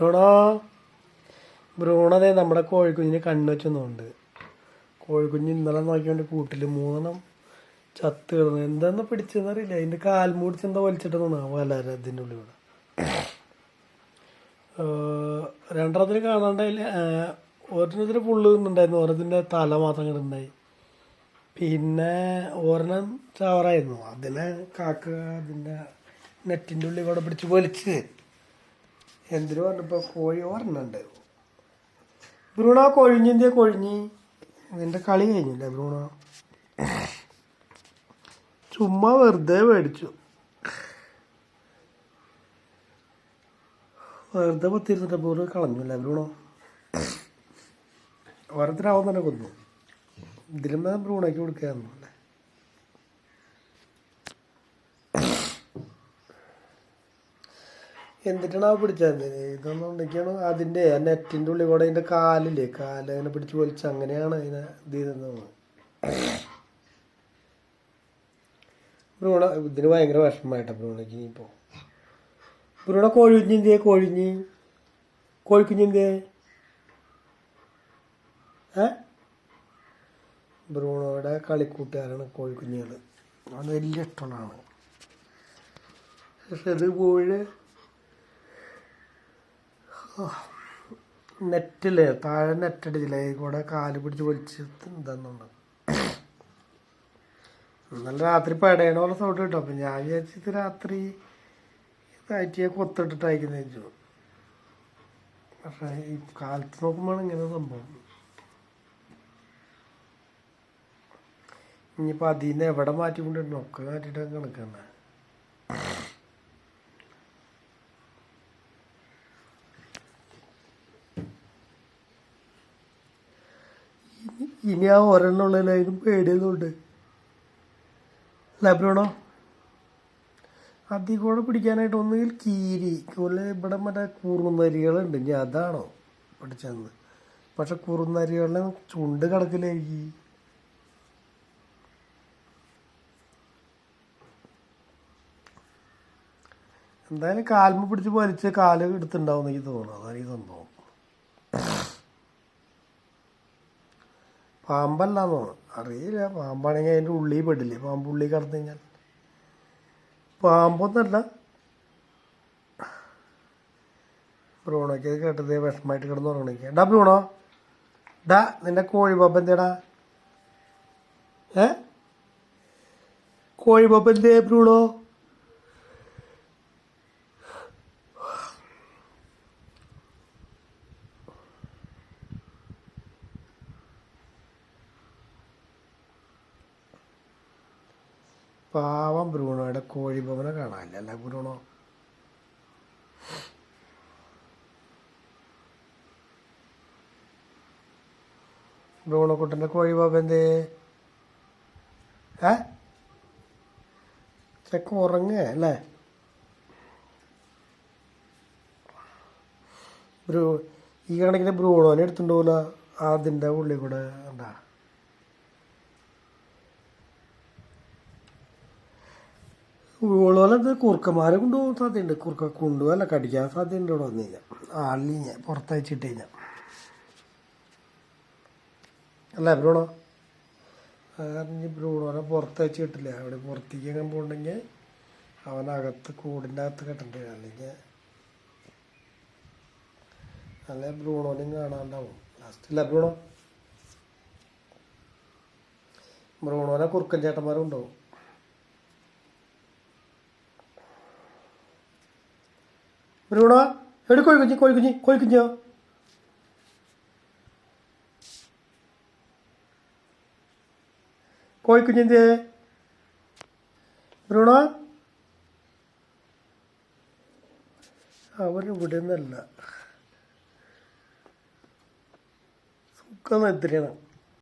Bruno ബ്രൂണതേ നമ്മുടെ കോഴിക്കുഞ്ഞിന് കണ്ണ് വെച്ചൊന്നുണ്ട് കോഴിക്കുഞ്ഞ് ഇന്നലെ നോക്കിയോണ്ട് കൂട്ടിൽ മൂന്നെണ്ണം ചത്ത് കിടന്നു. എന്താന്ന് പിടിച്ചെന്നറിയില്ല. അതിന്റെ കാൽ എന്താ വലിച്ചിട്ടെന്നാ വലാര ഇതിന്റെ ഉള്ളിൽ കൂടെ രണ്ടെണ്ണത്തിന് കാണാണ്ടായില്ല. ഏഹ് ഒരെണ്ണത്തിന് ഫുള്ള് നിന്നുണ്ടായിരുന്നു. ഒരെണ്ണത്തിന്റെ തല മാത്രം കിടന്നുണ്ടായി പിന്നെ ഒരെണ്ണം ചവറായിരുന്നു. അതിനെ കാക്ക അതിന്റെ നെറ്റിന്റെ ഉള്ളിൽ കൂടെ പിടിച്ച് വലിച്ച് എന്തിനു പറഞ്ഞപ്പോൾ കോഴി ഒരെണ്ണം ഉണ്ട് ബ്രൂണോ കൊഴിഞ്ഞെന്തിയാ കൊഴിഞ്ഞി. നിന്റെ കളി കഴിഞ്ഞില്ലേ ബ്രൂണോ? ചുമ്മാ വെറുതെ മേടിച്ചു. വെറുതെ പത്തിരുന്നിട്ട് ബ്രൂണ് കളഞ്ഞില്ല ബ്രൂണോ? ഓരോരുത്തരാവും തന്നെ കൊന്നു. ഇതിലും ബ്രൂണയ്ക്ക് കൊടുക്കാറുണ്ട് അല്ലേ എന്നിട്ടാണ് ആ പിടിച്ചത്? ഇതൊന്നും ഉണ്ടെങ്കിയാണ്? അതിന്റെ നെറ്റിന്റെ ഉള്ളിൽ കൂടെ അതിന്റെ കാലില്ലേ? കാലങ്ങനെ പിടിച്ച് വലിച്ച് അങ്ങനെയാണ് അതിനെ ഇത് ചെയ്തത് ബ്രൂണ ഇതിന് ഭയങ്കര വിഷമമായിട്ടാ ബ്രൂണയ്ക്ക് ഇനിയിപ്പോൾ ബ്രൂണ കോഴിഞ്ഞിന്തേ കോഴിഞ്ഞ്. കോഴിക്കുഞ്ഞിന്തേ ഏ? ബ്രൂണോയുടെ കളിക്കൂട്ടുകാരാണ് കോഴിക്കുഞ്ഞുകൾ അത് വലിയ ഇഷ്ടമാണ് പക്ഷെ അത് കോഴി നെറ്റില്ലേ താഴെ നെറ്റടിച്ചില്ലേ കൂടെ കാൽ പിടിച്ച് വലിച്ച് എന്താന്നുണ്ട് ഇന്നലെ രാത്രി പടയണ പോലെ സൗണ്ട് കിട്ടും. അപ്പം ഞാൻ വിചാരിച്ചത് രാത്രി ഇതായിട്ട് കൊത്തിട്ടിട്ട് അയക്കുന്ന വെച്ചു പക്ഷേ ഈ കാലത്ത് നോക്കുമ്പോഴാണ് ഇങ്ങനെ സംഭവം. ഇനിയിപ്പോൾ അതിൽ നിന്ന് എവിടെ മാറ്റിക്കൊണ്ടിരുന്നു ഒക്കെ മാറ്റിയിട്ട് കണക്കണ്ട ഇനി ആ ഒരെണ്ണം ഉള്ളതിലും പേടിയൊന്നുണ്ട് ലബ്രോണോ അതി കൂടെ പിടിക്കാനായിട്ട് ഒന്നുകിൽ കീരി അതുപോലെ ഇവിടെ മറ്റേ കുറുന്നരികളുണ്ട് ഇനി അതാണോ പിടിച്ചതെന്ന് പക്ഷെ കുറുനരികളുടെ ചുണ്ട് കിടക്കില്ലായിരിക്കും എന്തായാലും കാൽമ പിടിച്ച് വലിച്ച് കാൽ എടുത്തിണ്ടാവും എനിക്ക് തോന്നുന്നു. അതാണ് ഈ സംഭവം. പാമ്പല്ലാന്ന്. തോന്നുന്നു അറിയില്ല പാമ്പാണെങ്കിൽ അതിന്റെ ഉള്ളിൽ പെടില്ലേ പാമ്പ് ഉള്ളിൽ കടന്നു കഴിഞ്ഞാൽ. പാമ്പൊന്നല്ല. ബ്രൂണോയ്ക്ക് കേട്ടത് വിഷമമായിട്ട് കിടന്ന് ഉറങ്ങണിക്ക ഡാ ബ്രൂണോ? ഡാ നിന്റെ കോഴി പാപ്പ എന്തേടാ? ഏ? കോഴി പാപ്പ എന്തേ ബ്രൂണോ? പാവം ബ്രൂണോയുടെ കോഴിഭവനെ കാണാനില്ല അല്ല ബ്രൂണോ? ബ്രൂണോ കുട്ടന്റെ കോഴിബാബ എന്തേ? ഏ? ചെക്ക ഉറങ്ങ അല്ലേ? ബ്രൂ ഈ കണക്കിന് ബ്രൂണോനെ എടുത്തുണ്ടോല അതിന്റെ ഉള്ളിൽ കൂടെ എന്താ? ഉള്ളോലത് കുറുക്കന്മാരെ കൊണ്ടുപോകാൻ സാധ്യതയുണ്ട്. കുറുക്ക കൊണ്ടുപോകല്ല കടിക്കാൻ സാധ്യതയുണ്ട് ഇവിടെ വന്നു കഴിഞ്ഞാൽ ആളിഞ്ഞ പുറത്തയച്ചിട്ട് കഴിഞ്ഞാൽ അല്ല ബ്രൂണോ? കാരണം ബ്രൂണോനെ പുറത്തയച്ച് കിട്ടില്ല. അവിടെ പുറത്തേക്ക് എങ്ങനെ പോകണമെങ്കിൽ അവനകത്ത് കൂടിന്റെ അകത്ത് കെട്ടേണ്ടി? വരും അല്ലെങ്കിൽ അല്ലെ ബ്രൂണോനെയും കാണാണ്ടാവും. ലാസ്റ്റ് ഇല്ല ബ്രൂണോ? ബ്രൂണോനെ കുറുക്കൻ ചേട്ടന്മാരും ഉണ്ടാവും. ബ്രൂണോ എവിടെ കോഴിക്കുഞ്ഞ് കോഴിക്കുഞ്ഞ് കോഴിക്കുഞ്ഞോ കോഴിക്കുഞ്ഞ് എന്തേ? ബ്രൂണോ അവൻ ഇവിടെ നിന്നല്ല. സുഖം എത്രയാണ്